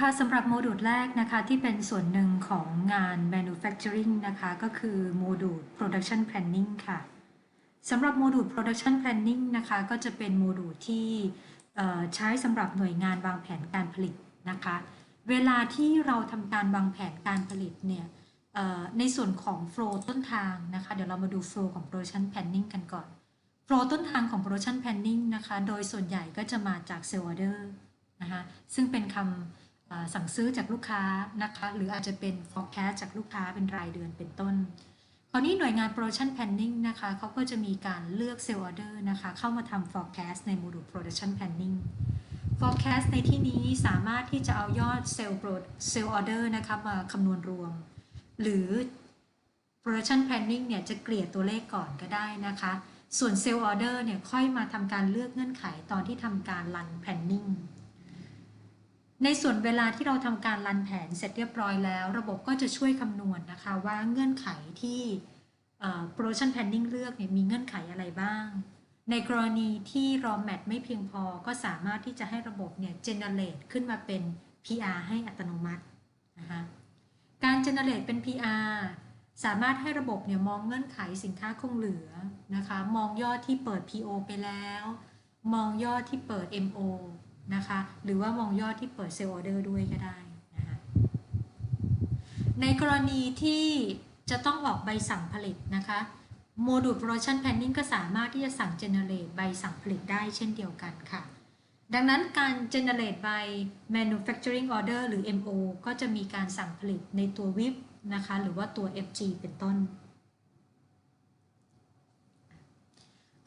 ค่ะสำหรับโมดูลแรกนะคะที่เป็นส่วนหนึ่งของงาน manufacturing นะคะก็คือโมดูล production planning ค่ะสำหรับโมดูล production planning นะคะก็จะเป็นโมดูลที่ใช้สำหรับหน่วยงานวางแผนการผลิตนะคะ เวลาที่เราทำการวางแผนการผลิตเนี่ยในส่วนของ flow ต้นทางนะคะ เดี๋ยวเรามาดู flow ของ production planning กันก่อน flow ต้นทางของ production planning นะคะ โดยส่วนใหญ่ก็จะมาจาก sale order นะคะซึ่งเป็นคำ สั่งซื้อจากลูกค้านะคะหรืออาจจะเป็น forecast จากลูกค้าเป็นรายเดือนเป็นต้นคราวนี้หน่วยงาน production planning นะคะเขาก็จะมีการเลือก sale order นะคะเข้ามาทำ forecast ในโมดูล production planning forecast ในที่นี้สามารถที่จะเอายอด sale pro sale order นะคะมาคำนวณรวม หรือ production planning เนี่ยจะเกลี่ยตัวเลขก่อนก็ได้นะคะ ส่วน sale order เนี่ยค่อยมาทำการเลือกเงื่อนไขตอนที่ทำการ run planning ในส่วนเวลาที่เราทำการรันแผนเสร็จเรียบร้อยแล้ว ระบบก็จะช่วยคำนวณนะคะว่าเงื่อนไขที่ production planning เลือกเนี่ยมีเงื่อนไขอะไรบ้าง ในกรณีที่ raw mat ไม่เพียงพอก็สามารถที่จะให้ระบบเนี่ย generate ขึ้นมาเป็น PR ให้อัตโนมัตินะคะการ generate เป็น PR สามารถให้ระบบเนี่ยมองเงื่อนไขสินค้าคงเหลือนะคะ มองยอดที่เปิด PO ไปแล้ว มองยอดที่เปิด MO นะคะ หรือว่ามองยอดที่เปิด Sale Order ด้วยก็ได้นะคะในกรณีที่จะต้องออกใบสั่งผลิตนะคะโมดูล Production Planning ก็สามารถที่จะสั่ง Generate ใบสั่งผลิตได้เช่นเดียวกันค่ะ ดังนั้นการ Generate ใบ Manufacturing Order หรือ MO ก็จะมีการสั่งผลิตในตัว WIP นะคะ หรือว่าตัว FG เป็นต้น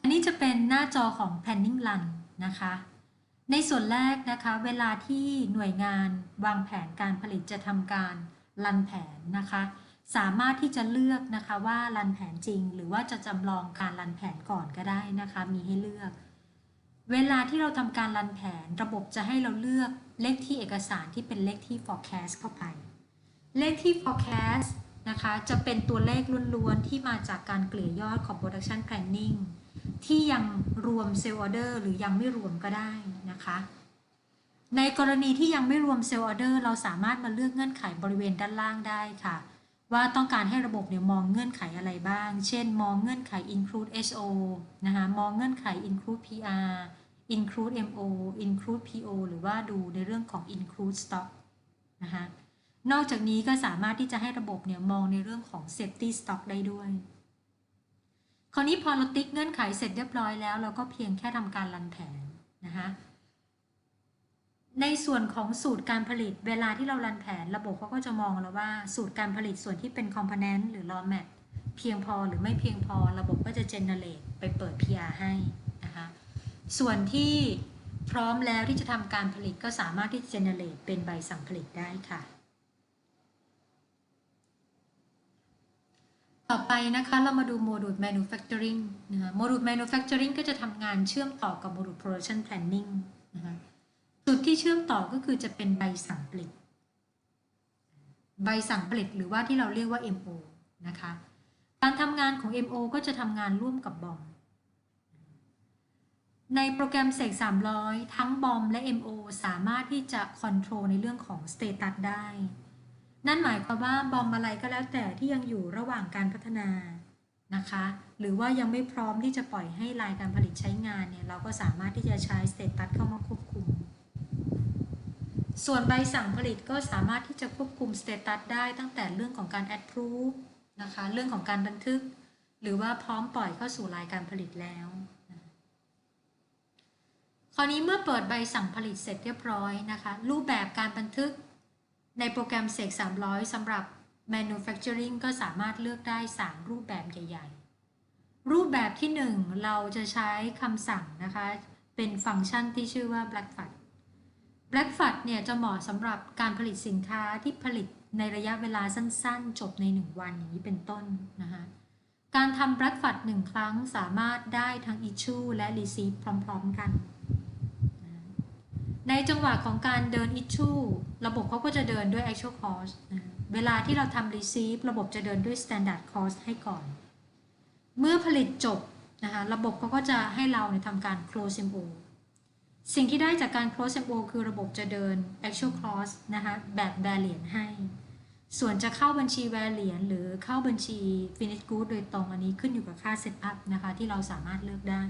อันนี้จะเป็นหน้าจอของ planning run นะคะ ในส่วนแรกนะคะเวลาที่หน่วยงานวางแผนการผลิตจะทำการรันแผนนะคะ สามารถที่จะเลือกนะคะว่ารันแผนจริง หรือว่าจะจำลองการรันแผนก่อนก็ได้นะคะมีให้เลือก เวลาที่เราทำการรันแผน ระบบจะให้เราเลือกเลขที่เอกสารที่เป็นเลขที่ forecast เข้าไป เลขที่ forecast นะคะจะเป็นตัวเลขล้วนๆที่มาจากการเกลี่ยยอดของ production planning ที่ยังรวม sale order หรือยังไม่รวมก็ได้นะคะ ในกรณีที่ยังไม่รวม sale order เราสามารถมาเลือกเงื่อนไขบริเวณด้านล่างได้ค่ะ ว่าต้องการให้ระบบเนี่ยมองเงื่อนไขอะไรบ้าง เช่น มองเงื่อนไข include HO นะคะมองเงื่อนไข include PR include MO include PO หรือว่าดูในเรื่องของ include stock นะคะนอกจากนี้ก็สามารถที่จะให้ระบบเนี่ยมองในเรื่องของ safety stock ได้ด้วย ราวนี้พอเราติ๊กเงื่อนไขเสร็จเรียบร้อยแล้ว เราก็เพียงแค่ทำการรันแผนนะคะในส่วนของสูตรการผลิตเวลาที่เรารันแผน ระบบเขาก็จะมองแล้วว่าสูตรการผลิตส่วนที่เป็น component หรือ raw mat เพียงพอหรือไม่เพียงพอระบบก็จะ generate ไปเปิด PR ให้นะคะส่วนที่พร้อมแล้วที่จะทำการผลิตก็สามารถที่จะ generate เป็นใบสั่งผลิตได้ค่ะ ต่อไปนะคะเรามาดูโมดูล manufacturing นะคะโมดูล manufacturing ก็จะทำงานเชื่อมต่อกับโมดูล production planning นะคะจุดที่เชื่อมต่อก็คือจะเป็นใบสั่งผลิต ใบสั่งผลิตหรือว่าที่เราเรียกว่า MO นะคะการทำงานของ MO ก็จะทำงานร่วมกับบอม ในโปรแกรมเสก300 ทั้งบอมและ MO สามารถที่จะคอนโทรลในเรื่องของ status ได้ นั่นหมายความว่าบอมอะไรก็แล้วแต่ที่ยังอยู่ระหว่างการพัฒนานะคะ หรือว่ายังไม่พร้อมที่จะปล่อยให้รายการผลิตใช้งานเนี่ย เราก็สามารถที่จะใช้สเตตัสเข้ามาควบคุม ส่วนใบสั่งผลิตก็สามารถที่จะควบคุมสเตตัสได้ตั้งแต่เรื่องของการ approve นะคะ เรื่องของการบันทึก หรือว่าพร้อมปล่อยเข้าสู่รายการผลิตแล้วคราวนี้เมื่อเปิดใบสั่งผลิตเสร็จเรียบร้อยนะคะ รูปแบบการบันทึก ในโปรแกรมเสก300สำหรับ manufacturing ก็สามารถเลือกได้ 3 รูปแบบใหญ่ ๆ รูปแบบที่ 1 เราจะใช้คำสั่งนะคะ เป็นฟังก์ชันที่ชื่อว่า blackfat blackfat เนี่ยจะเหมาะสำหรับการผลิตสินค้าที่ผลิตในระยะเวลาสั้นๆ จบใน 1 วันอย่างนี้เป็นต้นนะคะการทำ blackfat 1 ครั้งสามารถได้ทั้ง issue และ receive พร้อม ๆ กัน ในจังหวะของการเดิน issue ระบบเขาก็จะเดินด้วย actual cost นะเวลาที่เราทำ receive ระบบจะเดินด้วย standard cost ให้ก่อน เมื่อผลิตจบนะคะระบบเขาก็จะให้เราเนี่ยทำการ close MO สิ่งที่ได้จากการ close MO คือระบบจะเดิน actual close นะคะแบบ variant ให้ ส่วนจะเข้าบัญชี variant หรือเข้าบัญชี finished good โดยตรงอันนี้ขึ้นอยู่กับค่า setup นะคะที่เราสามารถเลือกได้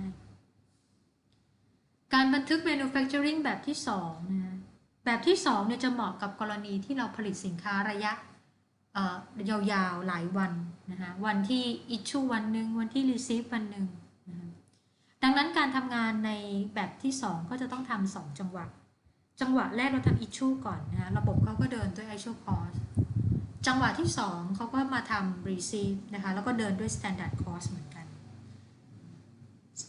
การบันทึก manufacturing แบบที่2นะแบบที่2เนี่ยจะเหมาะกับกรณีที่เราผลิตสินค้าระยะยาวๆ หลายวันนะคะวันที่ issue วันหนึ่งวันที่ receive วันหนึ่งนะะดังนั้นการทำงานในแบบที่ 2 ก็จะต้องทำสองจังหวะ จังหวะแรกเราทำ issue ก่อนนะคะระบบเขาก็เดินด้วย actual cost จังหวะที่ 2 เขาก็มาทำ receive นะคะแล้วก็เดินด้วย standard cost เหมือน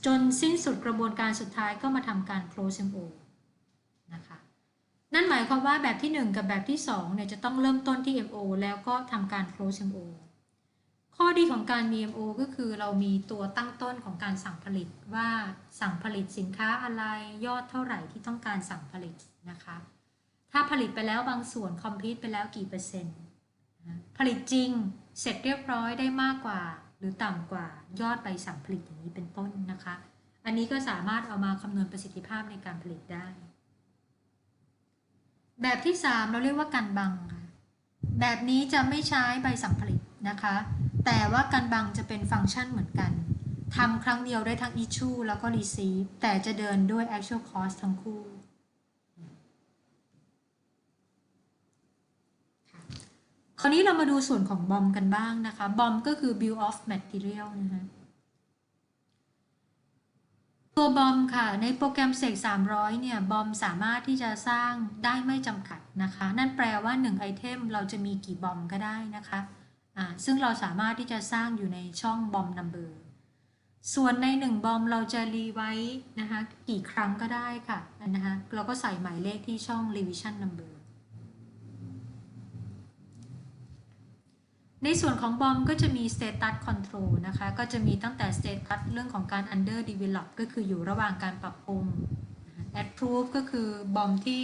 จนสิ้นสุดกระบวนการสุดท้ายก็มาทำการ close MO นะคะนั่นหมายความว่าแบบที่ 1 กับแบบที่2เนี่ยจะต้องเริ่มต้นที่ MO แล้วก็ทำการ close MO ข้อดีของการมี MO ก็คือเรามีตัวตั้งต้นของการสั่งผลิตว่าสั่งผลิตสินค้าอะไรยอดเท่าไหร่ที่ต้องการสั่งผลิตนะคะ ถ้าผลิตไปแล้วบางส่วน complete ไปแล้วกี่เปอร์เซ็นต์ ผลิตจริงเสร็จเรียบร้อยได้มากกว่า หรือต่ำกว่ายอดใบสั่งผลิตอย่างนี้เป็นต้นนะคะ อันนี้ก็สามารถเอามาคำนวณประสิทธิภาพในการผลิตได้ แบบที่ 3 เราเรียกว่ากันบัง แบบนี้จะไม่ใช้ใบสั่งผลิตนะคะ แต่ว่ากันบังจะเป็นฟังก์ชันเหมือนกันทำครั้งเดียวได้ทั้ง issue แล้วก็ receive แต่จะเดินด้วย actual cost ทั้งคู่ คราวนี้เรามาดูส่วนของบอมกันบ้างนะคะ บอมก็คือ bill of material นะคะตัวบอมค่ะ ในโปรแกรมเสก300 เนี่ย บอมสามารถที่จะสร้างได้ไม่จำกัดนะคะ นั่นแปลว่า1ไอเทมเราจะมีกี่บอมก็ได้นะคะซึ่งเราสามารถที่จะสร้างอยู่ในช่องบอมนัมเบอร์ส่วนใน 1 บอมเราจะรีไว้นะคะ กี่ครั้งก็ได้ค่ะนะคะเราก็ใส่หมายเลขที่ช่อง revision number ในส่วนของบอมก็จะมี status control นะคะ ก็จะมีตั้งแต่ status เรื่องของการ under develop ก็คืออยู่ระหว่างการปรับปรุง approve ก็คือบอมที่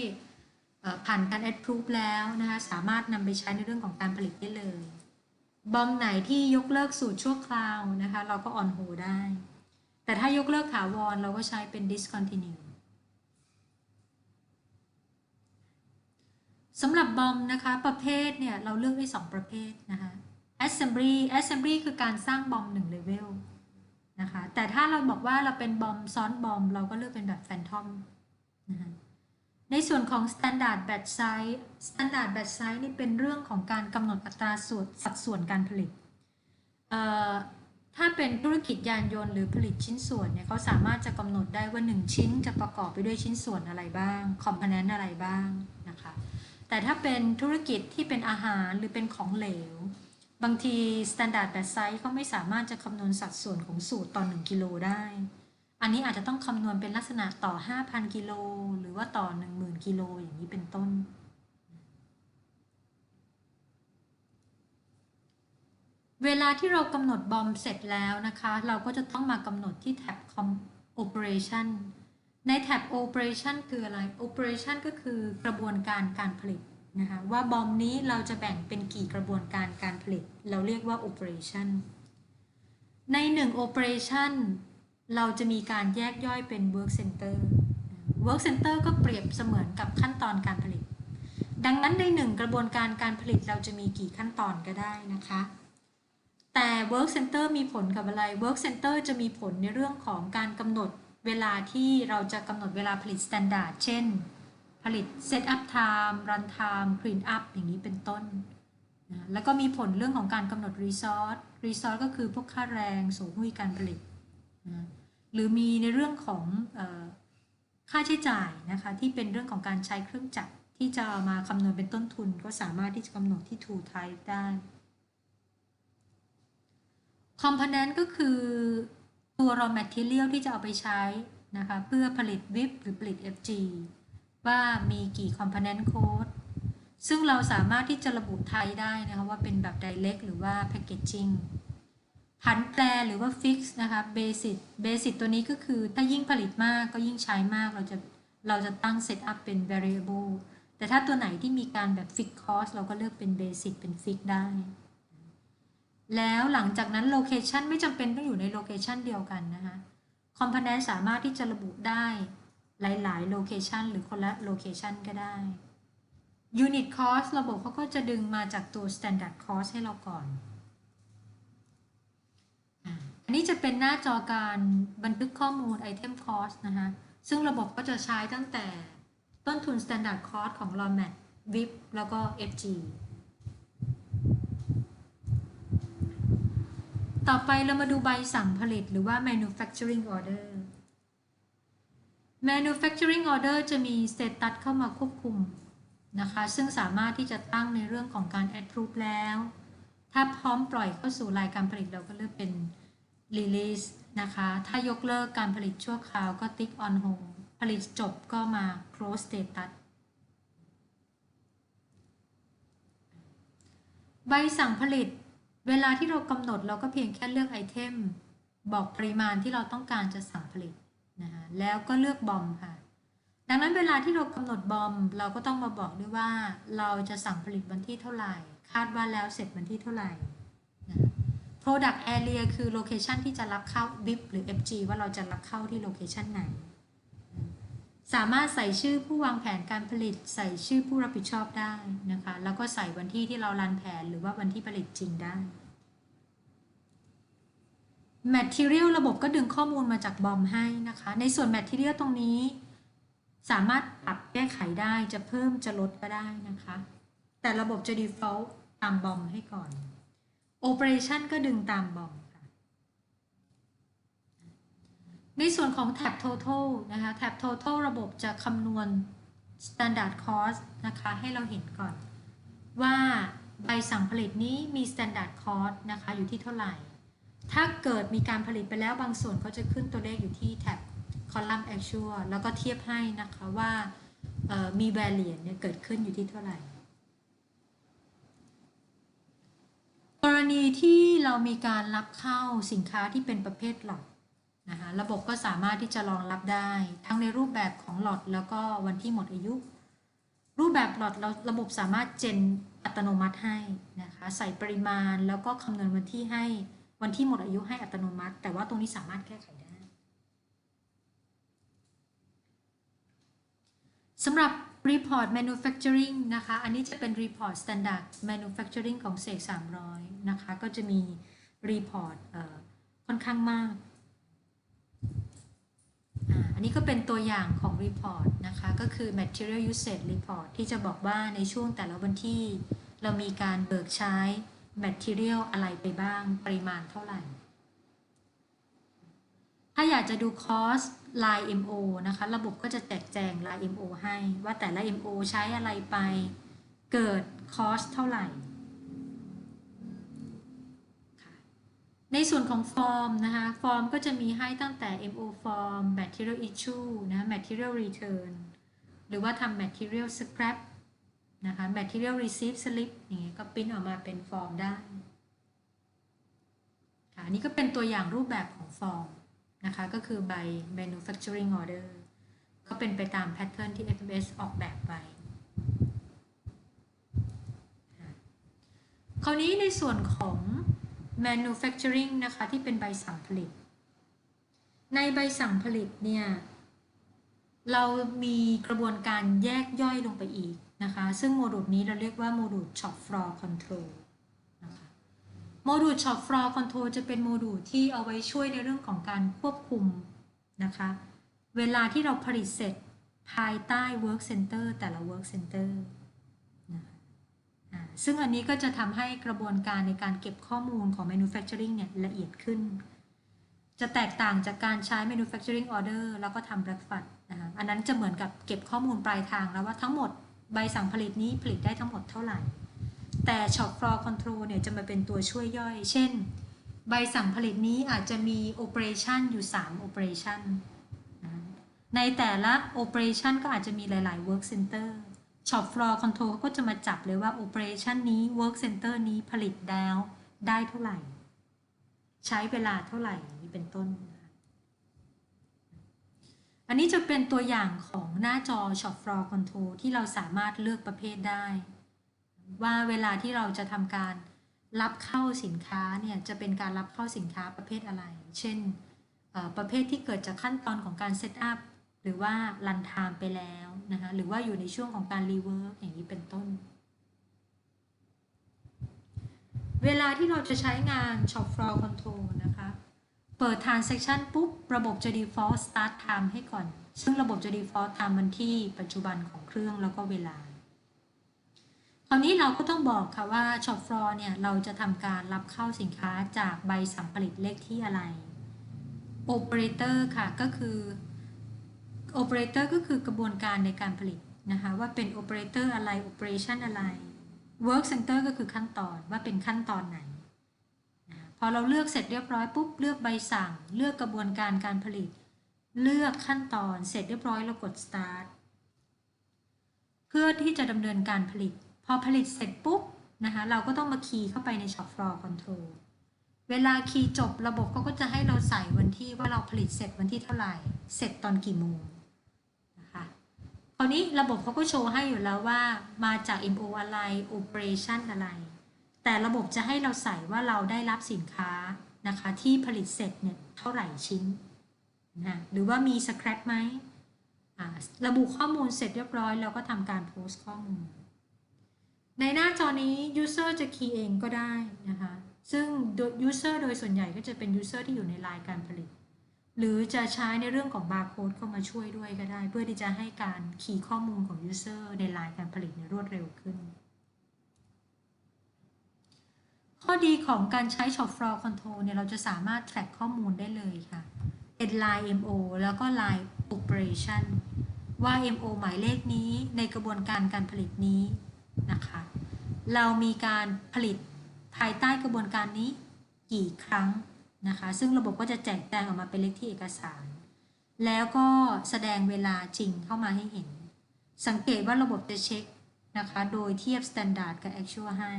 ผ่านการ approve แล้วนะคะ สามารถนำไปใช้ในเรื่องของการผลิตได้เลย บอมไหนที่ยกเลิกสูตรชั่วคราวนะคะ เราก็ on hold ได้ แต่ถ้ายกเลิกถาวรเราก็ใช้เป็น discontinue สำหรับบอมนะคะ ประเภทเนี่ย เราเลือกได้2ประเภทนะคะ assembly assembly คือการสร้างบอม1 level นะคะแต่ถ้าเราบอกว่าเราเป็นบอมซ้อนบอม เราก็เลือกเป็นแบบ phantom นะคะในส่วนของ standard batch size standard batch size นี่เป็นเรื่องของการกำหนดอัตราส่วนสัดส่วนการผลิตถ้าเป็นธุรกิจยานยนต์หรือผลิตชิ้นส่วนเนี่ยเขาสามารถจะกำหนดได้ว่า 1 ชิ้นจะประกอบไปด้วยชิ้นส่วนอะไรบ้างคอมโพเนนต์อะไรบ้างนะคะแต่ถ้าเป็นธุรกิจที่เป็นอาหารหรือเป็นของเหลว บางที Standard Batch Size เขาไม่สามารถจะคำนวณสัดส่วนของสูตรต่อ 1 กิโลได้ อันนี้อาจจะต้องคำนวณเป็นลักษณะต่อ 5,000 กิโล หรือว่าต่อ 10,000 กิโลอย่างนี้เป็นต้น เวลาที่เรากำหนดบอมเสร็จแล้วนะคะ เราก็จะต้องมากำหนดที่แท็บ Operation ในแท็บ Operation คืออะไร Operation ก็คือกระบวนการการผลิต นะคะว่าบอมนี้เราจะแบ่งเป็นกี่กระบวนการการผลิต เราเรียกว่า Operation ใน 1 Operation เราจะมีการแยกย่อยเป็น Work Center Work Center ก็เปรียบเสมือนกับขั้นตอนการผลิต ดังนั้นในหนึ่งกระบวนการการผลิตเราจะมีกี่ขั้นตอนก็ได้นะคะ แต่ Work Center มีผลกับอะไร Work Center จะมีผลในเรื่องของการกำหนดเวลาที่เราจะกำหนดเวลาผลิตสแตนดาร์ดเช่น ผลิต Set up time Run time Clean up อย่างนี้เป็นต้นนะแล้วก็มีผลเรื่องของการกำหนด Resource Resource ก็คือพวกค่าแรงโสหุ้ยการผลิตนะหรือมีในเรื่องของออค่าใช้จ่ายนะคะที่เป็นเรื่องของการใช้เครื่องจักรที่จะมาคำนวณเป็นต้นทุน ก็สามารถที่จะกำหนดที่ Tool Type ได้ Component ก็คือตัว raw material ที่จะเอาไปใช้นะคะเพื่อผลิต WIP หรือผลิต FG ว่ามีกี่ component code ซึ่งเราสามารถที่จะระบุไทยได้นะคะว่าเป็นแบบ direct หรือว่า packaging ผันแปรหรือว่า fix นะคะ basic basic ตัวนี้ก็คือถ้ายิ่งผลิตมากก็ยิ่งใช้มากเราจะเราจะตั้ง set up เป็น variable แต่ถ้าตัวไหนที่มีการแบบ fix cost เราก็เลือกเป็น basic เป็น fix ได้ แล้วหลังจากนั้นโลเคชันไม่จำเป็นต้องอยู่ในโลเคชันเดียวกันนะคะคอมโพเนนต์สามารถที่จะระบุได้ หลาย ๆ โลเคชันหรือคนละโลเคชันก็ได้ Unit Cost ระบบเขาก็จะดึงมาจากตัว Standard Cost ให้เราก่อน อันนี้จะเป็นหน้าจอการบันทึกข้อมูล Item Cost นะคะซึ่งระบบก็จะใช้ตั้งแต่ต้นทุน Standard Cost ของ ROMAT VIP แล้วก็ FG ต่อไปเรามาดูใบสั่งผลิตหรือว่า manufacturing order manufacturing order จะมี status เข้ามาควบคุมนะคะ ซึ่งสามารถที่จะตั้งในเรื่องของการ approve แล้ว ถ้าพร้อมปล่อยเข้าสู่รายการผลิตเราก็เลือกเป็น release นะคะ ถ้ายกเลิกการผลิตชั่วคราวก็ติ๊ก on hold ผลิตจบก็มา close status ใบสั่งผลิต เวลาที่เรากำหนดเราก็เพียงแค่เลือกไอเทม บอกปริมาณที่เราต้องการจะสั่งผลิต นะคะแล้วก็เลือกบอมค่ะ ดังนั้นเวลาที่เรากำหนดบอม เราก็ต้องมาบอกด้วยว่าเราจะสั่งผลิตวันที่เท่าไหร่ คาดว่าแล้วเสร็จวันที่เท่าไหร่นะ Product Area คือโลเคชันที่จะรับเข้า BIP หรือ FG ว่าเราจะรับเข้าที่โลเคชันไหน สามารถใส่ชื่อผู้วางแผนการผลิต ใส่ชื่อผู้รับผิดชอบได้นะคะ แล้วก็ใส่วันที่ที่เรารันแผนหรือว่าวันที่ผลิตจริงได้ Material ระบบก็ดึงข้อมูลมาจากบอมให้นะคะ ในส่วน Material ตรงนี้ สามารถปรับแก้ไขได้จะเพิ่มจะลดก็ได้นะคะ แต่ระบบจะ default ตามบอมให้ก่อน Operation ก็ดึงตามบอมค่ะ ในส่วนของแท็บ total นะคะแท็บ total ระบบจะคำนวณ standard cost นะคะ ให้เราเห็นก่อน ว่าใบสั่งผลิตนี้มี standard cost นะคะ อยู่ที่เท่าไหร่ ถ้าเกิดมีการผลิตไปแล้วบางส่วนเขาจะขึ้นตัวเลขอยู่ที่แท็บ column actual แล้วก็เทียบให้นะคะว่ามี variance เนี่ยเกิดขึ้นอยู่ที่เท่าไหร่ กรณีที่เรามีการรับเข้าสินค้าที่เป็นประเภทหลอดนะคะระบบก็สามารถที่จะรองรับได้ ทั้งในรูปแบบของหลอดแล้วก็วันที่หมดอายุ รูปแบบหลอดเราระบบสามารถเจนอัตโนมัติให้นะคะใส่ปริมาณแล้วก็คำนวณวันที่ให้ วันที่หมดอายุให้อัตโนมัติ แต่ว่าตรงนี้สามารถแก้ไขได้สำหรับ Report Manufacturing นะคะ อันนี้จะเป็น Report Standard Manufacturing ของเสก300 นะคะ ก็จะมี Report ค่อนข้างมาก อันนี้ก็เป็นตัวอย่างของ Report นะคะ ก็คือ Material Usage Report ที่จะบอกว่าในช่วงแต่ละวันที่เรามีการเบิกใช้ Material อะไรไปบ้าง ปริมาณเท่าไหร่ ถ้าอยากจะดู Cost Line MO นะคะ ระบบก็จะแจกแจง Line MO ให้ว่าแต่ละ MO ใช้อะไรไป เกิด Cost เท่าไหร่ ในส่วนของฟอร์มนะคะ ฟอร์มก็จะมีให้ตั้งแต่ MO form material issue นะ material return หรือว่าทำ material scrap นะคะ material receipt slip อย่างเงี้ยก็ปริ้นออกมาเป็นฟอร์มได้ค่ะอันนี้ก็เป็นตัวอย่างรูปแบบของฟอร์มนะคะ ก็คือใบ manufacturing order ก็เป็นไปตามแพทเทิร์นที่ FMS ออกแบบไว้คราวนี้ในส่วนของ manufacturing นะคะ ที่เป็นใบสั่งผลิต ในใบสั่งผลิตเนี่ย เรามีกระบวนการแยกย่อยลงไปอีก นะคะ ซึ่งโมดูลนี้เราเรียกว่าโมดูล shop floor control นะคะโมดูล shop floor control จะเป็นโมดูลที่เอาไว้ช่วยในเรื่องของการควบคุมนะคะ เวลาที่เราผลิตเสร็จภายใต้ work center แต่ละ work center ซึ่งอันนี้ก็จะทำให้กระบวนการในการเก็บข้อมูลของ manufacturing เนี่ยละเอียดขึ้น จะแตกต่างจากการใช้ manufacturing order แล้วก็ทำ breakfast นะคะอันนั้นจะเหมือนกับเก็บข้อมูลปลายทางแล้วว่าทั้งหมด ใบสั่งผลิตนี้ผลิตได้ทั้งหมดเท่าไหร่ แต่ shop floor control เนี่ยจะมาเป็นตัวช่วยย่อย เช่น ใบสั่งผลิตนี้อาจจะมี operation อยู่3 operation ในแต่ละ operation ก็อาจจะมีหลาย ๆ work center shop floor control ก็จะมาจับเลยว่า operation นี้ work center นี้ผลิตแล้วได้เท่าไหร่ ใช้เวลาเท่าไหร่นี้เป็นต้น อันนี้จะเป็นตัวอย่างของหน้าจอ shop floor control ที่เราสามารถเลือกประเภทได้ ว่าเวลาที่เราจะทำการรับเข้าสินค้าเนี่ยจะเป็นการรับเข้าสินค้าประเภทอะไร เช่น ประเภทที่เกิดจากขั้นตอนของการเซตอัพหรือว่ารันไทม์ไปแล้วนะคะหรือว่าอยู่ในช่วงของการรีเวิร์กอย่างนี้เป็นต้น เวลาที่เราจะใช้งาน Shop Floor Control นะคะ เปิด Transaction ปุ๊บ ระบบจะ default start time ให้ก่อน ซึ่งระบบจะ default time วันที่ปัจจุบันของเครื่องแล้วก็เวลา คราวนี้เราก็ต้องบอกค่ะว่า Shop Floor เนี่ย เราจะทำการรับเข้าสินค้าจากใบสั่งผลิตเลขที่อะไร Operator ค่ะ ก็คือ Operator ก็คือกระบวนการในการผลิตนะคะ ว่าเป็น Operator อะไร Operation อะไร Work Center ก็คือขั้นตอนว่าเป็นขั้นตอนไหน อเราเลือกเสร็จเรียบร้อยปุ๊บเลือกใบสั่ง เลือกกระบวนการการผลิต เลือกขั้นตอนเสร็จเรียบร้อยเรากด start เพื่อที่จะดำเนินการผลิต พอผลิตเสร็จปุ๊บนะคะเราก็ต้องมาคีย์เข้าไปใน shop floor control เวลาคีย์จบระบบเขาก็จะให้เราใส่วันที่ว่าเราผลิตเสร็จวันที่เท่าไหร่ เสร็จตอนกี่โมงนะคะคราวนี้ระบบเขาก็โชว์ให้อยู่แล้วว่ามาจาก MO อะไร Operation อะไร แต่ระบบจะให้เราใส่ว่าเราได้รับสินค้านะคะที่ผลิตเสร็จเนี่ยเท่าไหร่ชิ้นนะหรือว่ามีสครับไหมระบุข้อมูลเสร็จเรียบร้อยเราก็ทำการโพสต์ข้อมูล ในหน้าจอนี้ User จะคีย์เองก็ได้นะคะซึ่ง User โดยส่วนใหญ่ก็จะเป็น User ที่อยู่ในลายการผลิต หรือจะใช้ในเรื่องของบาร์โค้ดเข้ามาช่วยด้วยก็ได้ เพื่อที่จะให้การคีย์ข้อมูลของ User ในลายการผลิตเนี่ยรวดเร็วขึ้น ข้อดีของการใช้ Shop Floor Control เนี่ยเราจะสามารถ track ข้อมูลได้เลยค่ะ เป็น line MO แล้วก็ line operation ว่า MO หมายเลขนี้ในกระบวนการการผลิตนี้นะคะ เรามีการผลิตภายใต้กระบวนการนี้กี่ครั้งนะคะ ซึ่งระบบก็จะแจกแจงออกมาเป็นเลขที่เอกสาร แล้วก็แสดงเวลาจริงเข้ามาให้เห็น สังเกตว่าระบบจะเช็คนะคะ โดยเทียบ Standard กับ Actual ให้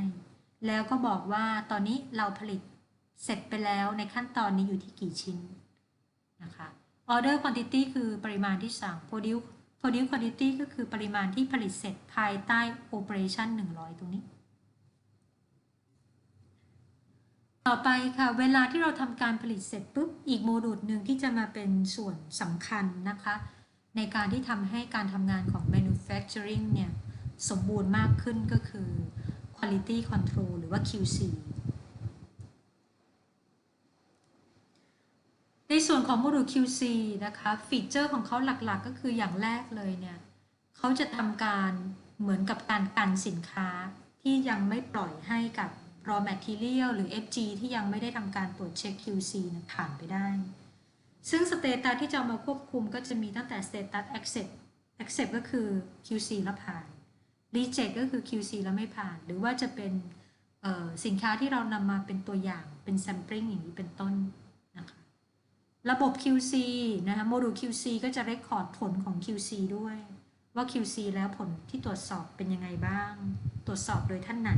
แล้วก็บอกว่าตอนนี้เราผลิตเสร็จไปแล้วในขั้นตอนนี้อยู่ที่กี่ชิ้นนะคะ Order Quantity คือปริมาณที่สั่ง Produce Produce Quantity ก็คือปริมาณที่ผลิตเสร็จภายใต้ Operation 100 ตรงนี้ ต่อไปค่ะ เวลาที่เราทำการผลิตเสร็จปุ๊บ อีกโมดูลหนึ่งที่จะมาเป็นส่วนสำคัญนะคะ ในการที่ทำให้การทำงานของ manufacturing เนี่ย สมบูรณ์มากขึ้นก็คือ quality control หรือว่า QC ในส่วนของโมดูล QC นะคะฟีเจอร์ของเขาหลักๆ ก็คืออย่างแรกเลยเนี่ยเขาจะทำการเหมือนกับการกันสินค้าที่ยังไม่ปล่อยให้กับ raw material หรือ FG ที่ยังไม่ได้ทำการตรวจเช็ค QC นะผ่านไปได้ ซึ่งสเตตัสที่จะมาควบคุมก็จะมีตั้งแต่สเตตัส accept accept ก็คือ QC แล้วผ่าน reject ก็คือ QC แล้วไม่ผ่าน หรือว่าจะเป็นสินค้าที่เรานำมาเป็นตัวอย่างเป็น sampling อย่างนี้เป็นต้นนะคะระบบ QC นะคะโมดูล QC ก็จะ record ผลของ QC ด้วยว่า QC แล้วผลที่ตรวจสอบเป็นยังไงบ้าง ตรวจสอบโดยท่านไหน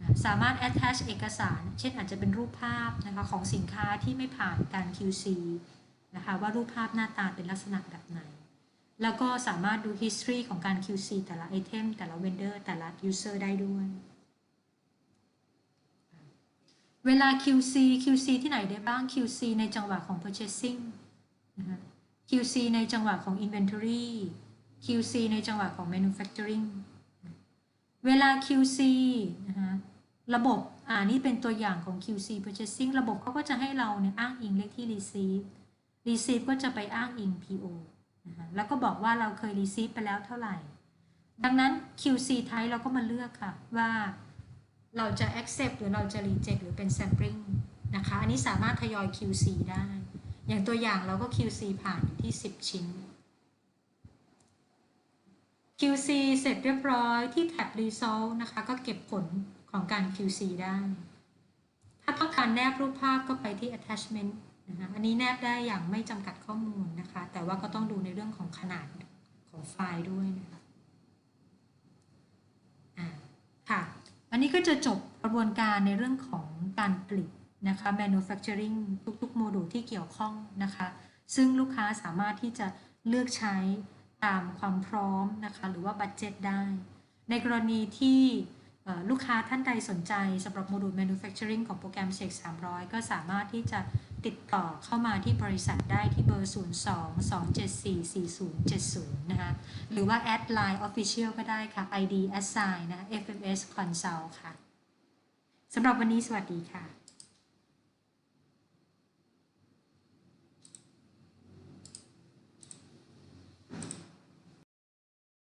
นสามารถ attach เอกสาร เช่นอาจจะเป็นรูปภาพนะคะของสินค้าที่ไม่ผ่านการ QC นะคะว่ารูปภาพหน้าตาเป็นลักษณะแบบไหน แล้วก็สามารถดู history ของการ QC แต่ละไอเทมแต่ละ vendor แต่ละ user ได้ด้วย เวลา QC QC ที่ไหนได้บ้าง QC ในจังหวะของ purchasing นะคะ QC ในจังหวะของ inventory QC ในจังหวะของ manufacturing เวลา QC นะคะระบบ อ่า นี่เป็นตัวอย่างของ QC purchasing ระบบเขาก็จะให้เราเนี่ยอ้างอิงเลขที่ receive receive ก็จะไปอ้างอิง PO นะคะแล้วก็บอกว่าเราเคย receive ไปแล้วเท่าไหร่ ดังนั้น QC type เราก็มาเลือกค่ะว่าเราจะ accept หรือเราจะ reject หรือเป็น sampling นะคะ อันนี้สามารถทยอย QC ได้ อย่างตัวอย่างเราก็ QC ผ่านที่ 10 ชิ้น QC เสร็จเรียบร้อยที่แท็บ result นะคะ ก็เก็บผลของการ QC ได้ ถ้าต้องการแนบรูปภาพก็ไปที่ attachment นะคะอันนี้แนบได้อย่างไม่จำกัดข้อมูลนะคะ แต่ว่าก็ต้องดูในเรื่องของขนาดของไฟล์ด้วยนะคะอ่าค่ะ อันนี้ก็จะจบกระบวนการในเรื่องของการผลิตนะคะ manufacturing ทุกๆ โมดูลที่เกี่ยวข้องนะคะ ซึ่งลูกค้าสามารถที่จะเลือกใช้ตามความพร้อมนะคะ หรือว่าบัตเจ็ตได้ ในกรณีที่ลูกค้าท่านใดสนใจสำหรับโมดูล manufacturing ของโปรแกรม Check 300 ก็สามารถที่จะ ติดต่อเข้ามาที่บริษัทได้ที่เบอร์ 02 274 4070 นะคะ หรือว่าแอดไลน์ Official ก็ได้ค่ะ ID assign นะคะ FMS Consult ค่ะ สำหรับวันนี้สวัสดีค่ะ